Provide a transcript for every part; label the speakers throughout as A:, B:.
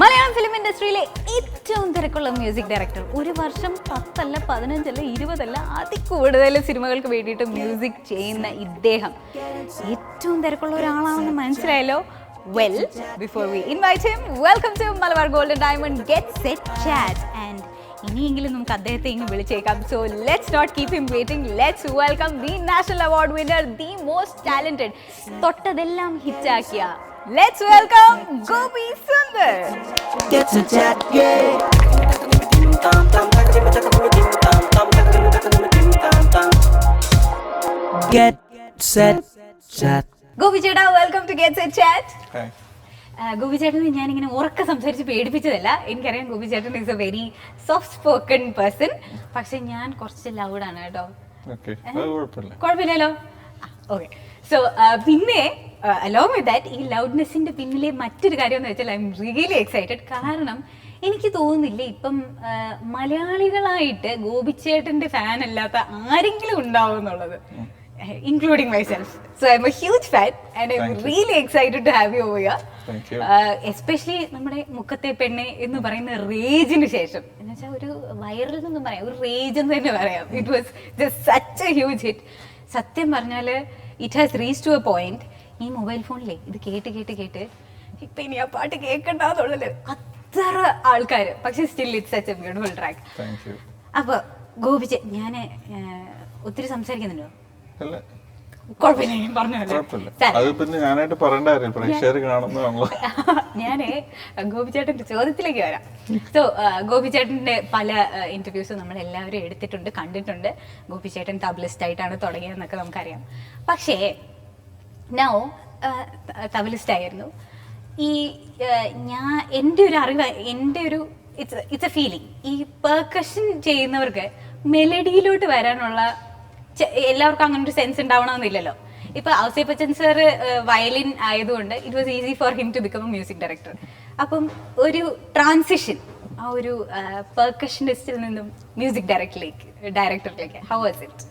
A: Malayalam film ഇൻഡസ്ട്രിയിലെ ഏറ്റവും തിരക്കുള്ള music director ഒരു വർഷം പത്തല്ല പതിനഞ്ചല്ല ഇരുപതല്ല അതി കൂടുതൽ സിനിമകൾക്ക് വേണ്ടിയിട്ട് മ്യൂസിക് ചെയ്യുന്ന ഇദ്ദേഹം. ഏറ്റവും തിരക്കുള്ള ഒരാളാണെന്ന് മനസ്സിലായല്ലോ? Well before we invite him welcome to Malabar golden diamond get set chat and ഇനിയെങ്കിലും നമുക്ക് അദ്ദേഹത്തെ ഇങ്ങ് വിളിച്ചേക്കാം. So let's not keep him waiting let's welcome the national award winner the most talented തൊട്ടതെല്ലാം ഹിറ്റാക്കിയ. Let's welcome Gopi Sundar.
B: Get set chat.
A: Gopi ചേട്ടാ welcome to Get Set Chat.
C: Hi
A: Gopi ചേട്ടനെ ഇങ്ങനെ ഉറക്കെ സംസാരിച്ച് പേടിപ്പിച്ചതല്ല. എനിക്കറിയാം ഗോപി ചേട്ടൻ is a very soft spoken person പക്ഷെ ഞാൻ കുറച്ച് ലൗഡാണ് കേട്ടോ. കുഴപ്പമില്ലല്ലോ? ഓക്കെ സോ പിന്നെ അലോങ് വിത്ത് ദാറ്റ് ഈ ലൗഡ്നെസ്സിന്റെ പിന്നിലെ മറ്റൊരു കാര്യം എന്ന് വെച്ചാൽ ഐ എം റിയലി എക്സൈറ്റഡ് കാരണം എനിക്ക് തോന്നുന്നില്ല ഇപ്പം മലയാളികളായിട്ട് ഗോപിച്ചേട്ടന്റെ ഫാൻ അല്ലാത്ത ആരെങ്കിലും ഉണ്ടാവും എന്നുള്ളത്. Including myself. So I'm a huge fan and I'm
C: Thank you.
A: excited to have you over here.
C: Thank you.
A: Especially നമ്മുടെ മുക്കത്തെ പെണ്ണ് എന്ന് പറയുന്ന റേജിന് ശേഷം എന്ന് വെച്ചാൽ ഒരു വൈറൽ എന്നൊന്നും പറയാം ഒരു റേജ് എന്ന് തന്നെ പറയാം it was just such a huge hit സത്യം പറഞ്ഞാൽ it has reach to a point ഈ മൊബൈൽ ഫോണിലെ ഇത് കേട്ട് കേട്ട് കേട്ട് ഇപ്പൊ ഇനി ആ പാട്ട് കേൾക്കണ്ടെന്നുള്ളത് അത്ര ആൾക്കാർ പക്ഷെ still it such a beautiful track
C: thank you
A: അപ്പൊ ഗോപിച്ച് ഞാൻ ഒത്തിരി സംസാരിക്കുന്നുണ്ടോ
C: അല്ല? അത് പിന്നെ ഞാനായിട്ട് പറയേണ്ട കാര്യം പ്രേക്ഷകർ കാണുന്നതാണല്ലോ
A: ഞാൻ ഗോപിചേട്ടന്റെ ചോദ്യത്തിലേക്ക് വരാം. സോ ഗോപിചേട്ടന്റെ പല ഇന്റർവ്യൂസും നമ്മൾ എല്ലാവരും എടുത്തിട്ടുണ്ട് കണ്ടിട്ടുണ്ട്. ഗോപിചേട്ടൻ തബ്ലിസ്റ്റ് ആയിട്ടാണ് തുടങ്ങിയതെന്നൊക്കെ നമുക്കറിയാം. പക്ഷേ നൗ തബലിസ്റ്റ് ആയിരുന്നു. ഈ ഞാൻ എന്റെ ഒരു അറിവ് എന്റെ ഒരു ഇറ്റ്സ് ഇറ്റ്സ് എ ഫീലിംഗ് ഈ പെർക്കഷൻ ചെയ്യുന്നവർക്ക് മെലഡിയിലോട്ട് വരാനുള്ള എല്ലാവർക്കും അങ്ങനെ ഒരു സെൻസ് ഉണ്ടാവണമെന്നില്ലല്ലോ. ഇപ്പൊ ഔസേപ്പ് ബച്ചൻ സർ വയലിൻ ആയതുകൊണ്ട് it was easy for him to become a music director അപ്പം ഒരു ട്രാൻസിഷൻ ആ ഒരു പെർക്കഷനിസ്റ്റിൽ നിന്നും മ്യൂസിക് ഡയറക്ടറിലേക്ക് ഡയറക്ടറിലേക്ക് ഹൗ വാസ് ഇറ്റ്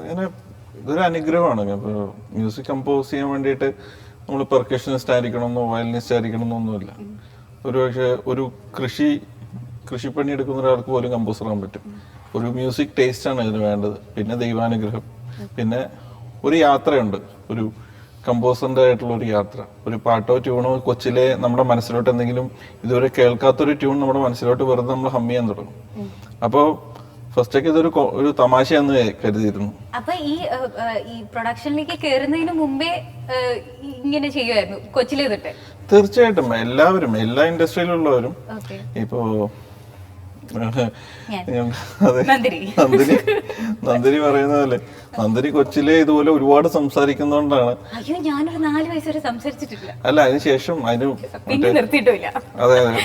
C: അങ്ങനെ ഇതൊരു അനുഗ്രഹമാണ്. അപ്പോൾ മ്യൂസിക് കമ്പോസ് ചെയ്യാൻ വേണ്ടിയിട്ട് നമ്മൾ പെർക്കഷനിസ്റ്റ് ആയിരിക്കണമെന്നോ വയലിനിസ്റ്റ് ആയിരിക്കണമെന്നൊന്നുമില്ല ഒരു പക്ഷേ ഒരു കൃഷി കൃഷിപ്പണി എടുക്കുന്ന ഒരാൾക്ക് പോലും കമ്പോസർ ആകാൻ പറ്റും. ഒരു മ്യൂസിക് ടേസ്റ്റ് ആണ് ഇതിന് വേണ്ടത്. പിന്നെ ദൈവാനുഗ്രഹം. പിന്നെ ഒരു യാത്രയുണ്ട്. ഒരു കമ്പോസറിന്റെ ആയിട്ടുള്ള ഒരു യാത്ര. ഒരു പാട്ടോ ട്യൂണോ കൊച്ചിലെ നമ്മുടെ മനസ്സിലോട്ട് എന്തെങ്കിലും ഇതുവരെ കേൾക്കാത്തൊരു ട്യൂൺ നമ്മുടെ മനസ്സിലോട്ട് വെറുതെ നമ്മൾ ഹം ചെയ്യാൻ തുടങ്ങും. അപ്പോൾ ഫസ്റ്റൊക്കെ ഇതൊരു ഒരു തമാശയെന്ന് കരുതിയിരുന്നു.
A: അപ്പൊ ഈ ഈ പ്രൊഡക്ഷനിലേക്ക് കയറുന്നതിന് മുമ്പേ ഇങ്ങനെ ചെയ്യുമായിരുന്നു കൊച്ചിലെ തൊട്ട്?
C: തീർച്ചയായിട്ടും. എല്ലാവരും എല്ലാ ഇൻഡസ്ട്രിയിലുള്ളവരും ഇപ്പോ.
A: നന്ദിനി.
C: നന്ദിനി. പറയുന്ന പോലെ. നന്ദിനി കൊച്ചിലെ ഇതുപോലെ ഒരുപാട് സംസാരിക്കുന്നോണ്ടാണ്.
A: അയ്യോ ഞാനൊരു നാല് വയസ്സ് വരെ സംസാരിച്ചിട്ടില്ല.
C: അല്ല അതിന് ശേഷം അതിന്
A: നിർത്തിയിട്ടില്ല.
C: അതെ അതെ.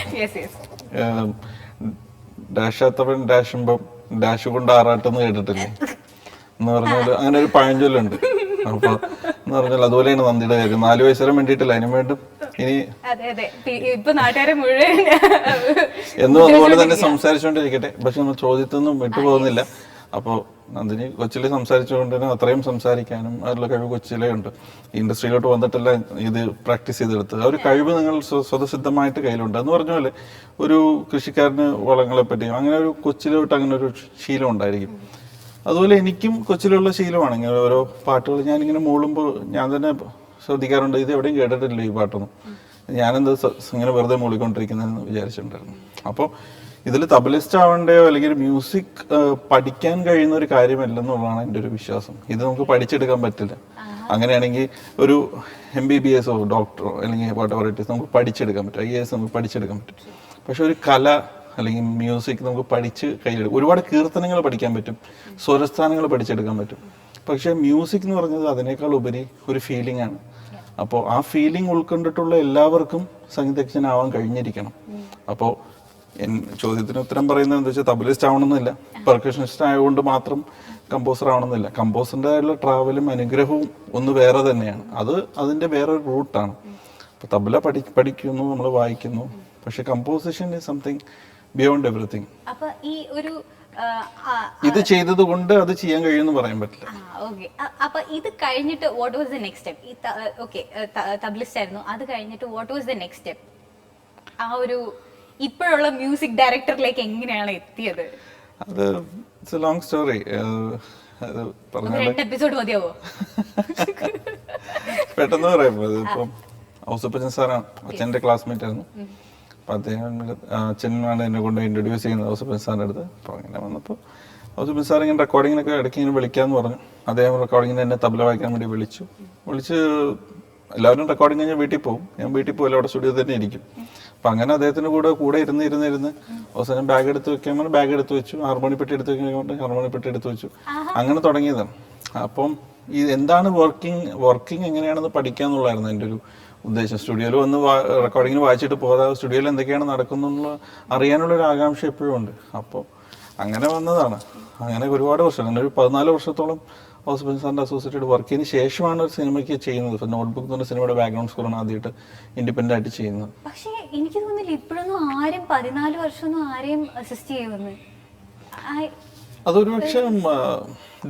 C: ഡാഷാത്തവൻ ഡാഷുമ്പം ഡാഷ് കൊണ്ട് ആറാട്ടെന്ന് കേട്ടിട്ടില്ലേ? എന്ന് പറഞ്ഞാൽ അങ്ങനെ ഒരു പഴഞ്ചൊല്ലുണ്ട്. അപ്പൊ എന്ന് പറഞ്ഞാൽ അതുപോലെയാണ് നന്ദിയുടെ കാര്യം. നാല് വയസ്സുവരെ വേണ്ടിയിട്ടില്ല അതിനു വേണ്ടും ഇനി എന്നും അതുപോലെ തന്നെ സംസാരിച്ചുകൊണ്ടിരിക്കട്ടെ. പക്ഷെ നമ്മൾ ചോദ്യത്തൊന്നും വിട്ടുപോകുന്നില്ല. അപ്പോൾ നന്ദിനി കൊച്ചിൽ സംസാരിച്ചുകൊണ്ട് തന്നെ അത്രയും സംസാരിക്കാനും അതിലുള്ള കഴിവ് കൊച്ചിലേ ഉണ്ട്. ഇൻഡസ്ട്രിയിലോട്ട് വന്നിട്ടല്ല ഇത് പ്രാക്ടീസ് ചെയ്തെടുത്ത് ആ ഒരു കഴിവ് നിങ്ങൾ സ്വ- സ്വതസിദ്ധമായിട്ട് കയ്യിലുണ്ട്. എന്ന് പറഞ്ഞ പോലെ ഒരു കൃഷിക്കാരന് വളങ്ങളെ പറ്റിയും അങ്ങനെ ഒരു കൊച്ചിലോട്ട് അങ്ങനെ ഒരു ശീലം ഉണ്ടായിരിക്കും. അതുപോലെ എനിക്കും കൊച്ചിലുള്ള ശീലമാണ്. ഇങ്ങനെ ഓരോ പാട്ടുകൾ ഇങ്ങനെ മൂളുമ്പോൾ ഞാൻ തന്നെ ശ്രദ്ധിക്കാറുണ്ട്. ഇത് എവിടെയും കേട്ടിട്ടില്ല ഈ പാട്ടൊന്നും. ഞാനെന്ത് ഇങ്ങനെ വെറുതെ മൂളിക്കൊണ്ടിരിക്കുന്നതെന്ന് വിചാരിച്ചിട്ടുണ്ടായിരുന്നു. അപ്പോൾ ഇതിൽ തബലിസ്റ്റ് ആവേണ്ടയോ അല്ലെങ്കിൽ മ്യൂസിക് പഠിക്കാൻ കഴിയുന്ന ഒരു കാര്യമല്ലെന്നുള്ളതാണ് എന്റെ ഒരു വിശ്വാസം. ഇത് നമുക്ക് പഠിച്ചെടുക്കാൻ പറ്റില്ല. അങ്ങനെയാണെങ്കിൽ ഒരു എം ബി ബി എസോ ഡോക്ടറോ അല്ലെങ്കിൽ വാട്ട് എവർ ഇറ്റ് നമുക്ക് പഠിച്ചെടുക്കാൻ പറ്റും. ഐ എ എസ് നമുക്ക് പഠിച്ചെടുക്കാൻ പറ്റും. പക്ഷെ ഒരു കല അല്ലെങ്കിൽ മ്യൂസിക് നമുക്ക് പഠിച്ച് കയ്യിലെടുക്കും. ഒരുപാട് കീർത്തനങ്ങൾ പഠിക്കാൻ പറ്റും. സ്വരസ്ഥാനങ്ങൾ പഠിച്ചെടുക്കാൻ പറ്റും. പക്ഷേ മ്യൂസിക് എന്ന് പറഞ്ഞത് അതിനേക്കാൾ ഉപരി ഒരു ഫീലിംഗ് ആണ്. അപ്പോൾ ആ ഫീലിംഗ് ഉൾക്കൊണ്ടിട്ടുള്ള എല്ലാവർക്കും സംഗീതജ്ഞനാവാൻ കഴിഞ്ഞിരിക്കണം. അപ്പോൾ ചോദ്യത്തിന് ഉത്തരം പറയുന്നത് എന്താ വെച്ചാൽ തബലിസ്റ്റ് ആവണമെന്നില്ല. പെർക്കഷനിസ്റ്റ് ആയതുകൊണ്ട് മാത്രം കമ്പോസർ ആവണമെന്നില്ല. കമ്പോസറിന്റെ ആയിട്ടുള്ള ട്രാവലും അനുഗ്രഹവും ഒന്ന് വേറെ തന്നെയാണ്. അത് അതിന്റെ വേറൊരു റൂട്ടാണ് അപ്പോൾ തബല പഠി പഠിക്കുന്നു നമ്മൾ വായിക്കുന്നു. പക്ഷേ composition is something beyond everything
A: അപ്പൊ ഈ ഒരു
C: ഇത് ചെയ്തത് കൊണ്ട് അത് ചെയ്യാൻ കഴിയുമെന്ന് പറയാൻ പറ്റില്ല.
A: ഓക്കെ അപ്പൊ ഇത് കഴിഞ്ഞിട്ട് what was the next step okay തബ്ലിസ്റ്റ് ആയിരുന്നു. അത് കഴിഞ്ഞിട്ട് what was the next step ആ ഒരു ഇപ്പോഴുള്ള മ്യൂസിക് ഡയറക്ടറിലേക്ക് എങ്ങനെയാണ് എത്തിയത്?
C: അത് ഇറ്റ്സ് എ ലോങ് സ്റ്റോറി അത് പറഞ്ഞാൽ
A: എപ്പിസോഡ് മതിയാവോ?
C: പെട്ടെന്ന് പറയാം. ഇപ്പം ഔസപ്പച്ചൻ സാറാണ്. അച്ഛന്റെ ക്ലാസ്മേറ്റ് ആയിരുന്നു. അപ്പം അദ്ദേഹം ആ, അച്ഛനാണ് എന്നെ കൊണ്ട് ഇൻട്രൊഡ്യൂസ് ചെയ്യുന്നത് ഔസപ്പച്ചൻ സാറിന്റെ അടുത്ത്. അപ്പോൾ അങ്ങനെ വന്നപ്പോൾ ഔസപ്പച്ചൻ സാർ ഇങ്ങനെ റെക്കോർഡിങ്ങിനൊക്കെ ഇടയ്ക്ക് ഇങ്ങനെ വിളിക്കാമെന്ന് പറഞ്ഞു. അദ്ദേഹം റെക്കോർഡിങ്ങിന് എന്നെ തബല വായിക്കാൻ വേണ്ടി വിളിച്ചു. വിളിച്ച് എല്ലാവരും റെക്കോർഡിങ് കഴിഞ്ഞാൽ വീട്ടിൽ പോകും ഞാൻ വീട്ടിൽ പോയില്ല അവിടെ സ്റ്റുഡിയോ തന്നെ ഇരിക്കും. അപ്പം അങ്ങനെ അദ്ദേഹത്തിന്റെ കൂടെ കൂടെ ഇരുന്ന് ഇരുന്ന് ഇരുന്ന് അവസാനം ബാഗ് എടുത്ത് വെക്കാൻ പറഞ്ഞാൽ ബാഗ് എടുത്ത് വെച്ചു. ഹാർമോണി പെട്ടി എടുത്ത് വെക്കാൻ കൊണ്ട് ഹാർമോണി പെട്ടി എടുത്ത് വെച്ചു. അങ്ങനെ തുടങ്ങിയതാണ്. അപ്പം ഈ എന്താണ് വർക്കിംഗ് വർക്കിംഗ് എങ്ങനെയാണെന്ന് പഠിക്കുക എന്നുള്ളതായിരുന്നു എന്റെ ഒരു ഉദ്ദേശം. സ്റ്റുഡിയോയിൽ വന്ന് റെക്കോർഡിങ്ങിന് വായിച്ചിട്ട് പോകാതെ സ്റ്റുഡിയോയിൽ എന്തൊക്കെയാണ് നടക്കുന്നുള്ള അറിയാനുള്ള ഒരു ആകാംക്ഷ എപ്പോഴും ഉണ്ട്. അപ്പോൾ അങ്ങനെ വന്നതാണ്. അങ്ങനെ ഒരുപാട് വർഷം അങ്ങനെ ഒരു പതിനാല് വർഷത്തോളം ഹോസ്പിറ്റൽ സാറിന്റെ അസോസിയേറ്റഡ് വർക്ക് ചെയ്തതിന് ശേഷമാണ് ഒരു സിനിമയ്ക്ക് ചെയ്യുന്നത്. ഇപ്പോൾ നോട്ട്ബുക്ക് എന്ന് സിനിമയുടെ ബാക്ക്ഗ്രൗണ്ട് സ്കോറാണ് ആദ്യമായിട്ട് ഇൻഡിപെൻഡന്റ് ആയിട്ട് ചെയ്യുന്നത്.
A: പക്ഷേ എനിക്ക് തോന്നുന്നില്ല ഇപ്പോഴൊന്നും ആരും പതിനാല് വർഷമൊന്നും ആരെയും അസിസ്റ്റ് ചെയ്യുമെന്ന്.
C: അതൊരു പക്ഷേ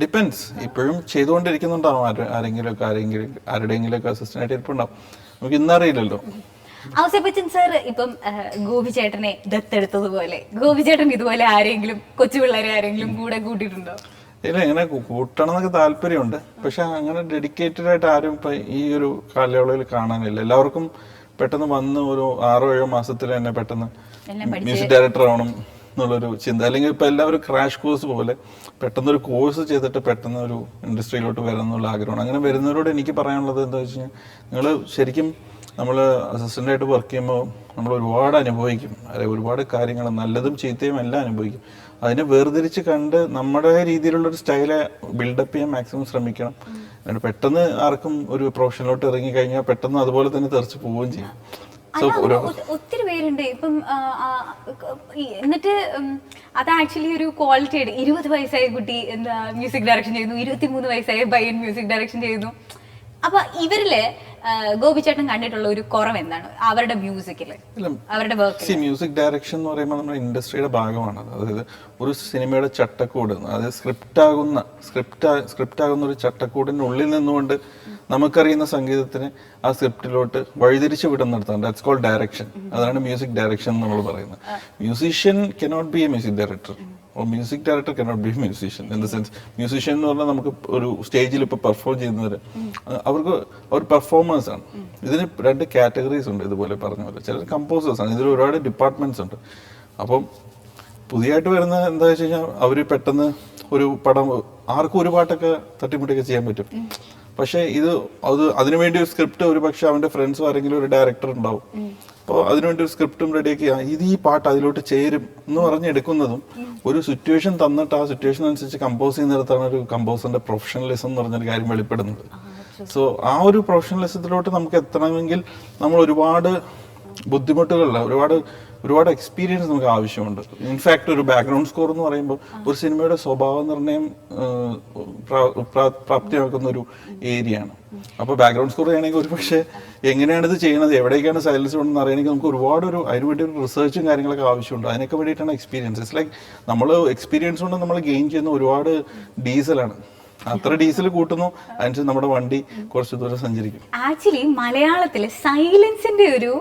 C: ഡിപ്പെൻസ് ഇപ്പോഴും ചെയ്തുകൊണ്ടിരിക്കുന്നുണ്ടാവും. ആരെങ്കിലും ആരെങ്കിലും ആരെങ്കിലും ആരുടെയെങ്കിലുമൊക്കെ അസിസ്റ്റന്റ് ആയിട്ട് ഇരിപ്പുണ്ടാവും നമുക്ക് ഇന്നറിയില്ലല്ലോ
A: ഔസേപ്പച്ചൻ സാർ ഇപ്പം ഗോപി ചേട്ടനെ ദത്തെടുത്തതുപോലെ ഗോപി ചേട്ടൻ ഇതുപോലെ ആരെങ്കിലും കൊച്ചു പിള്ളേരെ ആരെങ്കിലും കൂടെ കൂട്ടിയിട്ടുണ്ടോ?
C: ഇല്ല ഇങ്ങനെ കൂട്ടണം എന്നൊക്കെ താല്പര്യമുണ്ട്. പക്ഷെ അങ്ങനെ ഡെഡിക്കേറ്റഡ് ആയിട്ട് ആരും ഇപ്പൊ ഈ ഒരു കാലയളവിൽ കാണാനില്ല. എല്ലാവർക്കും പെട്ടെന്ന് വന്ന് ഒരു ആറോ ഏഴോ മാസത്തിൽ തന്നെ പെട്ടെന്ന് മ്യൂസിക് ഡയറക്ടർ ആവണം. എന്നുള്ളൊരു ചിന്ത. അല്ലെങ്കിൽ ഇപ്പോൾ എല്ലാവരും ക്രാഷ് കോഴ്സ് പോലെ പെട്ടെന്നൊരു കോഴ്സ് ചെയ്തിട്ട് പെട്ടെന്ന് ഒരു ഇൻഡസ്ട്രിയിലോട്ട് വരണം എന്നുള്ള ആഗ്രഹമാണ്. അങ്ങനെ വരുന്നവരോട് എനിക്ക് പറയാനുള്ളത് എന്താ വെച്ച് കഴിഞ്ഞാൽ നിങ്ങൾ ശരിക്കും നമ്മൾ അസിസ്റ്റന്റായിട്ട് വർക്ക് ചെയ്യുമ്പോൾ നമ്മൾ ഒരുപാട് അനുഭവിക്കും. അല്ലെങ്കിൽ ഒരുപാട് കാര്യങ്ങൾ നല്ലതും ചീത്തയും എല്ലാം അനുഭവിക്കും. അതിനെ വേർതിരിച്ച് കണ്ട് നമ്മുടെ രീതിയിലുള്ളൊരു സ്റ്റൈലെ ബിൽഡപ്പ് ചെയ്യാൻ മാക്സിമം ശ്രമിക്കണം. എന്നിട്ട് പെട്ടെന്ന് ആർക്കും ഒരു പ്രൊഫഷനിലോട്ട് ഇറങ്ങി കഴിഞ്ഞാൽ പെട്ടെന്ന് അതുപോലെ തന്നെ തെറിച്ച് പോവുകയും ചെയ്യും. സോ ഒരു
A: പേരുണ്ട്. ഇപ്പം എന്നിട്ട് അത് ആക്ച്വലി ഒരു ക്വാളിറ്റി ആയിട്ട് ഇരുപത് വയസ്സായ കുട്ടി എന്താ മ്യൂസിക് ഡയറക്ഷൻ ചെയ്യുന്നു ഇരുപത്തി മൂന്ന് വയസ്സായ ബൈൻ മ്യൂസിക് ഡയറക്ഷൻ ചെയ്യുന്നു. അപ്പൊ ഇവരിൽ ഗോപിച്ചേട്ടൻ കണ്ടിട്ടുള്ള ഒരു കുറവ് എന്താണ്? അവരുടെ
C: മ്യൂസിക്കിൽ
A: അവരുടെ വർക്ക്
C: മ്യൂസിക് ഡയറക്ഷൻ എന്ന് പറയുമ്പോൾ നമ്മുടെ ഇൻഡസ്ട്രിയുടെ ഭാഗമാണ് അതായത് ഒരു സിനിമയുടെ ചട്ടക്കൂട് അതായത് സ്ക്രിപ്റ്റ് ആകുന്ന സ്ക്രിപ്റ്റ് സ്ക്രിപ്റ്റ് ആകുന്ന ഒരു ചട്ടക്കൂടിനുള്ളിൽ ഉള്ളിൽ നിന്നുകൊണ്ട് നമുക്കറിയുന്ന സംഗീതത്തിന് ആ സ്ക്രിപ്റ്റിലോട്ട് വഴിതിരിച്ച് വിടുന്നിടത്താണ്. ദാറ്റ്സ് കോൾഡ് ഡയറക്ഷൻ അതാണ് മ്യൂസിക് ഡയറക്ഷൻ നമ്മൾ പറയുന്നത്. Musician cannot be a music director music director cannot be musician in the sense musician എന്ന് പറഞ്ഞാൽ നമുക്ക് ഒരു സ്റ്റേജിൽ ഇപ്പോൾ പെർഫോം ചെയ്യുന്നവർ അവർക്ക് അവർ പെർഫോമേഴ്സ് ആണ്. ഇതിന് രണ്ട് കാറ്റഗറീസ് ഉണ്ട് ഇതുപോലെ പറഞ്ഞ പോലെ. ചിലർ കമ്പോസേഴ്സ് ആണ്. ഇതിൽ ഒരുപാട് ഡിപ്പാർട്ട്മെന്റ്സ് ഉണ്ട്. അപ്പം പുതിയതായിട്ട് വരുന്ന എന്താ വെച്ച് കഴിഞ്ഞാൽ അവർ പെട്ടെന്ന് ഒരു പടം ആർക്കും ഒരു പാട്ടൊക്കെ തട്ടിമുട്ടിയൊക്കെ ചെയ്യാൻ പറ്റും. പക്ഷേ ഇത് അത് അതിനുവേണ്ടി ഒരു സ്ക്രിപ്റ്റ് ഒരു പക്ഷെ അവന്റെ ഫ്രണ്ട്സും ആരെങ്കിലും ഒരു ഡയറക്ടർ ഉണ്ടാവും. അപ്പോൾ അതിനുവേണ്ടി ഒരു സ്ക്രിപ്റ്റും റെഡിയാക്കി ഇത് ഈ പാട്ട് അതിലോട്ട് ചേരും എന്ന് പറഞ്ഞെടുക്കുന്നതും ഒരു സിറ്റുവേഷൻ തന്നിട്ട് ആ സിറ്റുവേഷൻ അനുസരിച്ച് കമ്പോസ് ചെയ്യുന്നിടത്താണ് ഒരു കമ്പോസറിന്റെ പ്രൊഫഷണലിസം എന്ന് പറഞ്ഞൊരു കാര്യം വെളിപ്പെടുന്നത്. സോ ആ ഒരു പ്രൊഫഷണലിസത്തിലോട്ട് നമുക്ക് എത്തണമെങ്കിൽ നമ്മൾ ഒരുപാട് ബുദ്ധിമുട്ടുകളില്ല ഒരുപാട് ഒരുപാട് എക്സ്പീരിയൻസ് നമുക്ക് ആവശ്യമുണ്ട്. ഇൻഫാക്ട് ഒരു ബാക്ക്ഗ്രൗണ്ട് സ്കോർ എന്ന് പറയുമ്പോൾ ഒരു സിനിമയുടെ സ്വഭാവ നിർണയം പ്രാപ്തിയാക്കുന്ന ഒരു ഏരിയയാണ്. ആണ് അപ്പോൾ ബാക്ക്ഗ്രൗണ്ട് സ്കോർ ചെയ്യണമെങ്കിൽ ഒരു പക്ഷേ എങ്ങനെയാണ് ഇത് ചെയ്യുന്നത് എവിടേക്കാണ് സൈലൻസ് ഉണ്ടെന്ന് അറിയണമെങ്കിൽ നമുക്ക് ഒരുപാട് ഒരു അതിന് വേണ്ടി ഒരു റിസർച്ചും കാര്യങ്ങളൊക്കെ ആവശ്യമുണ്ട്. അതിനൊക്കെ വേണ്ടിയിട്ടാണ് എക്സ്പീരിയൻസ് ഇറ്റ്സ് ലൈക്ക് നമ്മൾ എക്സ്പീരിയൻസ് കൊണ്ട് നമ്മൾ ഗെയിൻ ചെയ്യുന്ന ഒരുപാട് ഡീസലാണ് അത്ര ഡീസൽ കൂട്ടുന്നു. അതിനനുസരിച്ച് നമ്മുടെ വണ്ടി കുറച്ച് ദൂരം സഞ്ചരിക്കും.
A: ആക്ച്വലി മലയാളത്തിൽ സൈലൻസിന്റെ ഒരു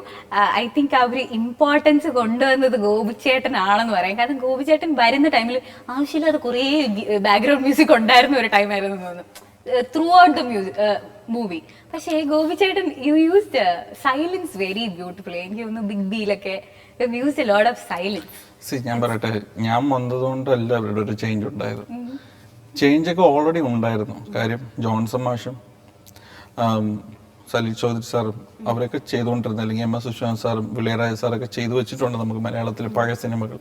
A: ഐ തിങ്ക് ആ ഒരു ഇമ്പോർട്ടൻസ് കൊണ്ടുവന്നത് ഗോപിച്ചേട്ടനാണെന്ന് പറയാം. കാരണം ഗോപിച്ചേട്ടൻ വരുന്ന ടൈമിൽ ആവശ്യമില്ലാതെ കുറേ ബാക്ക്ഗ്രൗണ്ട് മ്യൂസിക് ഉണ്ടായിരുന്ന ഒരു ടൈമായിരുന്നു തോന്നുന്നു. Throughout the music movie പക്ഷേ ഗോപിച്ചേട്ടൻ you use silence very beautiful എനിക്ക് ഒന്ന് big ബിയിലൊക്കെ use a load of silence
C: ഞാൻ പറയട്ടെ ഞാൻ വന്നതുകൊണ്ടല്ല അവരുടെ ഒരു ചേഞ്ച് ഉണ്ടായത്. ചേഞ്ച് ഒക്കെ ഓൾറെഡി ഉണ്ടായിരുന്നു. കാര്യം ജോൺസൺ മാഷും സലീൽ ചൗധരി സാറും അവരൊക്കെ ചെയ്തുകൊണ്ടിരുന്ന അല്ലെങ്കിൽ എം എസ് വിശ്വനാഥ് സാറും വിളിയരാജ സാറൊക്കെ ചെയ്തു വെച്ചിട്ടുണ്ട് നമുക്ക് മലയാളത്തിലെ പഴയ സിനിമകൾ.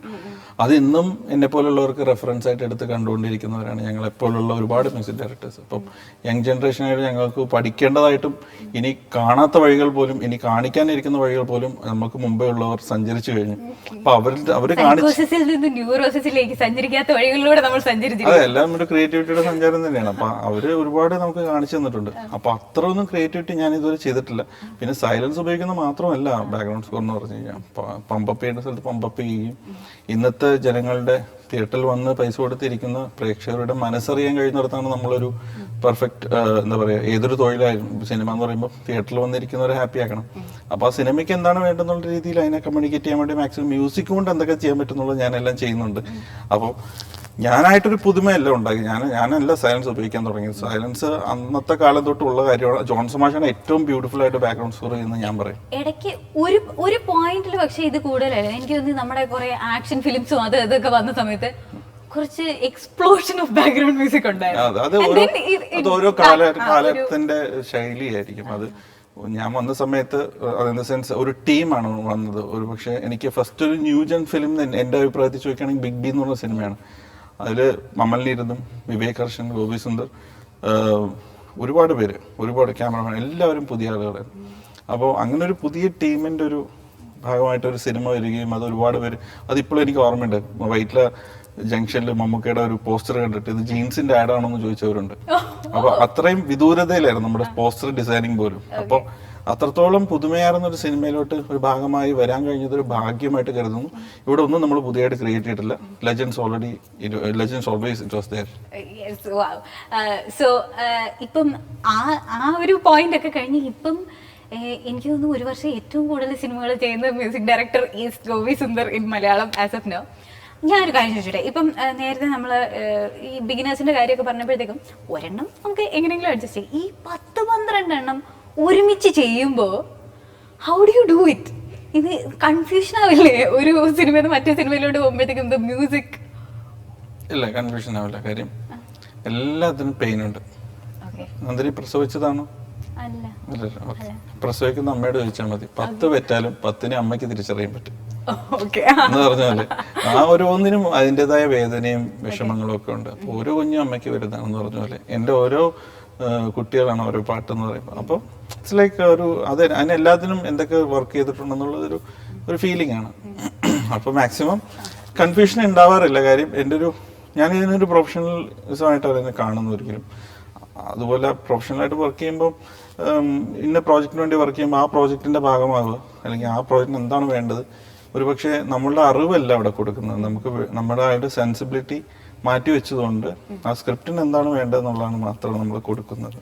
C: അത് ഇന്നും എന്നെ പോലുള്ളവർക്ക് റെഫറൻസ് ആയിട്ട് എടുത്ത് കണ്ടുകൊണ്ടിരിക്കുന്നവരാണ് ഞങ്ങൾ എപ്പോഴുള്ള ഒരുപാട് മ്യൂസിക് ഡയറക്ടേഴ്സ് അപ്പം യങ് ജനറേഷനായിട്ട് ഞങ്ങൾക്ക് പഠിക്കേണ്ടതായിട്ടും ഇനി കാണാത്ത വഴികൾ പോലും ഇനി കാണിക്കാനിരിക്കുന്ന വഴികൾ പോലും നമുക്ക് മുമ്പേ ഉള്ളവർ സഞ്ചരിച്ചു കഴിഞ്ഞു. അപ്പൊ അവർ അവർ കാണിച്ചു
A: സൈക്കോസിസിൽ നിന്ന് ന്യൂറോസിസിലേക്ക് സഞ്ചരിക്കാത്ത വഴികളിലൂടെ നമ്മൾ സഞ്ചരിച്ചു
C: അതെ എല്ലാം ഒരു ക്രിയേറ്റിവിറ്റിയുടെ സഞ്ചാരം തന്നെയാണ്. അപ്പൊ അവർ ഒരുപാട് നമുക്ക് കാണിച്ചു തന്നിട്ടുണ്ട്. അപ്പൊ അത്ര ഒന്നും ക്രിയേറ്റിവിറ്റി ഞാൻ ഇതുവരെ ചെയ്തിട്ടില്ല. പിന്നെ സൈലൻസ് ഉപയോഗിക്കുന്ന മാത്രമല്ല ബാക്ക്ഗ്രൗണ്ട് സ്കോർ എന്ന് പറഞ്ഞു കഴിഞ്ഞാൽ പമ്പപ്പ് ചെയ്യേണ്ട സ്ഥലത്ത് പമ്പപ്പ് ചെയ്യും ഇന്നത്തെ ജനങ്ങളുടെ തിയേറ്ററിൽ വന്ന് പൈസ കൊടുത്തിരിക്കുന്ന പ്രേക്ഷകരുടെ മനസ്സറിയാൻ കഴിയുന്നിടത്താണ് നമ്മളൊരു പെർഫെക്റ്റ് എന്താ പറയുക ഏതൊരു തൊഴിലായാലും സിനിമ എന്ന് പറയുമ്പോൾ തിയേറ്ററിൽ വന്നിരിക്കുന്നവരെ ഹാപ്പി ആക്കണം. അപ്പോൾ ആ സിനിമയ്ക്ക് എന്താണ് വേണ്ടെന്നുള്ള രീതിയിൽ അതിനെ കമ്മ്യൂണിക്കേറ്റ് ചെയ്യാൻ വേണ്ടി മാക്സിമം മ്യൂസിക് കൊണ്ട് എന്തൊക്കെ ചെയ്യാൻ പറ്റുന്നുള്ളത് ഞാനെല്ലാം ചെയ്യുന്നുണ്ട്. അപ്പോൾ ഞാനായിട്ടൊരു പുതുമയല്ല ഉണ്ടാക്കി. ഞാൻ ഞാനല്ല സൈലൻസ് ഉപയോഗിക്കാൻ തുടങ്ങിയത്. സൈലൻസ് അന്നത്തെ കാലം തൊട്ടുള്ള കാര്യമാണ്. ജോൺസൺ മാഷാണ് ഏറ്റവും ബ്യൂട്ടിഫുൾ ആയിട്ട് ബാക്ക്ഗ്രൗണ്ട് സ്കോർ ചെയ്യുന്നത് ഞാൻ പറയും.
A: ഇടയ്ക്ക് ഒരു ഒരു പോയിന്റിൽ പക്ഷേ ഇത് കൂടുതലായിരുന്നു എനിക്ക് തോന്നി നമ്മുടെ കുറെ ആക്ഷൻ ഫിലിംസും അത് ഇതൊക്കെ വന്ന സമയത്ത് കുറച്ച് എക്സ്പ്ലോഷൻ ഓഫ് ബാക്ക്ഗ്രൗണ്ട് മ്യൂസിക് ഉണ്ടായിരുന്നു.
C: ഓരോ കാലത്തിന്റെ ശൈലിയായിരിക്കും. അത് ഞാൻ വന്ന സമയത്ത് ഇൻ ദ സെൻസ് ഒരു ടീമാണ് വന്നത്. ഒരു പക്ഷേ എനിക്ക് ഫസ്റ്റ് ഒരു ന്യൂജൻ ഫിലിം എന്റെ അഭിപ്രായത്തിൽ ചോദിക്കുകയാണെങ്കിൽ ബിഗ് ബി എന്ന് പറഞ്ഞ സിനിമയാണ്. അതിൽ മമ്മലിനിരുന്നും വിവേക് ഹർഷൻ ഗോപി സുന്ദർ ഒരുപാട് പേര് ഒരുപാട് ക്യാമറമാൻ എല്ലാവരും പുതിയ ആളുകളായിരുന്നു അപ്പോൾ അങ്ങനെ ഒരു പുതിയ ടീമിന്റെ ഒരു ഭാഗമായിട്ട് ഒരു സിനിമ വരികയും അത് ഒരുപാട് പേര് അതിപ്പോഴും എനിക്ക് ഓർമ്മയുണ്ട്. വൈറ്റില ജംഗ്ഷനിൽ മമ്മൂക്കയുടെ ഒരു പോസ്റ്റർ കണ്ടിട്ട് ഇത് ജീൻസിന്റെ ആഡ് എന്ന് ചോദിച്ചവരുണ്ട്. അപ്പോൾ അത്രയും വിദൂരതയിലായിരുന്നു നമ്മുടെ പോസ്റ്റർ ഡിസൈനിങ് പോലും. അപ്പോൾ അത്രത്തോളം പുതുമയാർന്ന ഒരു സിനിമയിലോട്ട് ഒരു ഭാഗമായി വരാൻ കഴിഞ്ഞത് ഒരു ഭാഗ്യമായിട്ട് കരുതുന്നു. ഇവിടെ ഒന്നും നമ്മൾ പുതിയതായിട്ട് ക്രിയേറ്റ് ചെയ്തിട്ടില്ല. Legends already legends always it was there
A: so ഇപ്പം ആ ആ ഒരു പോയിന്റ് ഒക്കെ കഴിഞ്ഞ് ഇപ്പം എനിക്ക് തോന്നുന്നു ഒരു വർഷം ഏറ്റവും കൂടുതൽ സിനിമകൾ ചെയ്യുന്ന music director is Gopi Sundar in Malayalam as of now ഞാനൊരു കാര്യം ചോദിച്ചോട്ടെ ഇപ്പം നേരത്തെ നമ്മൾ ഈ ബിഗിനേഴ്സിന്റെ കാര്യമൊക്കെ പറഞ്ഞപ്പോഴത്തേക്കും ഒരെണ്ണം നമുക്ക് എങ്ങനെയെങ്കിലും അഡ്ജസ്റ്റ് ചെയ്യും. ഈ പത്ത് പന്ത്രണ്ട് എണ്ണം ഒരുമിച്ച് ചെയ്യുമ്പോൾ how do you do it ഇത് കൺഫ്യൂഷൻ ആവില്ലേ? ഒരു സിനിമയിൽ മറ്റേ സിനിമയിലോട്ട് പോകുമ്പോഴത്തേക്കും ദ മ്യൂസിക്
C: ഇല്ല കൺഫ്യൂഷൻ ആവില്ല. കാര്യം എല്ലാത്തിനും പെയിൻ ഉണ്ട്. നന്ദിനി പ്രസവിച്ചതാണോ? പ്രസവിക്കുന്ന അമ്മയോട് ചോദിച്ചാൽ മതി. പത്ത് പറ്റാലും പത്തിനെ അമ്മയ്ക്ക് തിരിച്ചറിയാൻ പറ്റും. എന്ന് പറഞ്ഞാൽ ആ ഒരു ഒന്നിനും അതിന്റെതായ വേദനയും വിഷമങ്ങളും ഒക്കെ ഉണ്ട്. അപ്പൊ ഓരോ കുഞ്ഞും അമ്മയ്ക്ക് വരുന്നതാണെന്ന് പറഞ്ഞ പോലെ. എന്റെ ഓരോ കുട്ടികളാണ് ഓരോ പാട്ടെന്ന് പറയുമ്പോൾ അപ്പോൾ ഇറ്റ്സ് ലൈക്ക് ഒരു അത് അതിന് എല്ലാത്തിനും എന്തൊക്കെ വർക്ക് ചെയ്തിട്ടുണ്ടെന്നുള്ളതൊരു ഒരു ഫീലിംഗ് ആണ്. അപ്പോൾ മാക്സിമം കൺഫ്യൂഷൻ ഉണ്ടാവാറില്ല. കാര്യം എന്റെ ഒരു ഞാൻ ഇതിനൊരു പ്രൊഫഷണലിസമായിട്ടാണ് ഇതിനെ കാണുന്നത് ഒരിക്കലും. അതുപോലെ പ്രൊഫഷണലായിട്ട് വർക്ക് ചെയ്യുമ്പോൾ ഇന്ന പ്രോജക്റ്റിന് വേണ്ടി വർക്ക് ചെയ്യുമ്പോൾ ആ പ്രോജക്റ്റിന്റെ ഭാഗമാവുക. അല്ലെങ്കിൽ ആ പ്രോജക്റ്റിന് എന്താണ് വേണ്ടത്? ഒരുപക്ഷെ നമ്മളുടെ അറിവല്ല അവിടെ കൊടുക്കുന്നത്. നമുക്ക് നമ്മുടെ ആയിട്ട് സെൻസിബിലിറ്റി മാറ്റി വെച്ചതുകൊണ്ട് ആ സ്ക്രിപ്റ്റിന് എന്താണ് വേണ്ടതെന്നുള്ളതാണ് മാത്രം നമ്മൾ കൊടുക്കുന്നത്.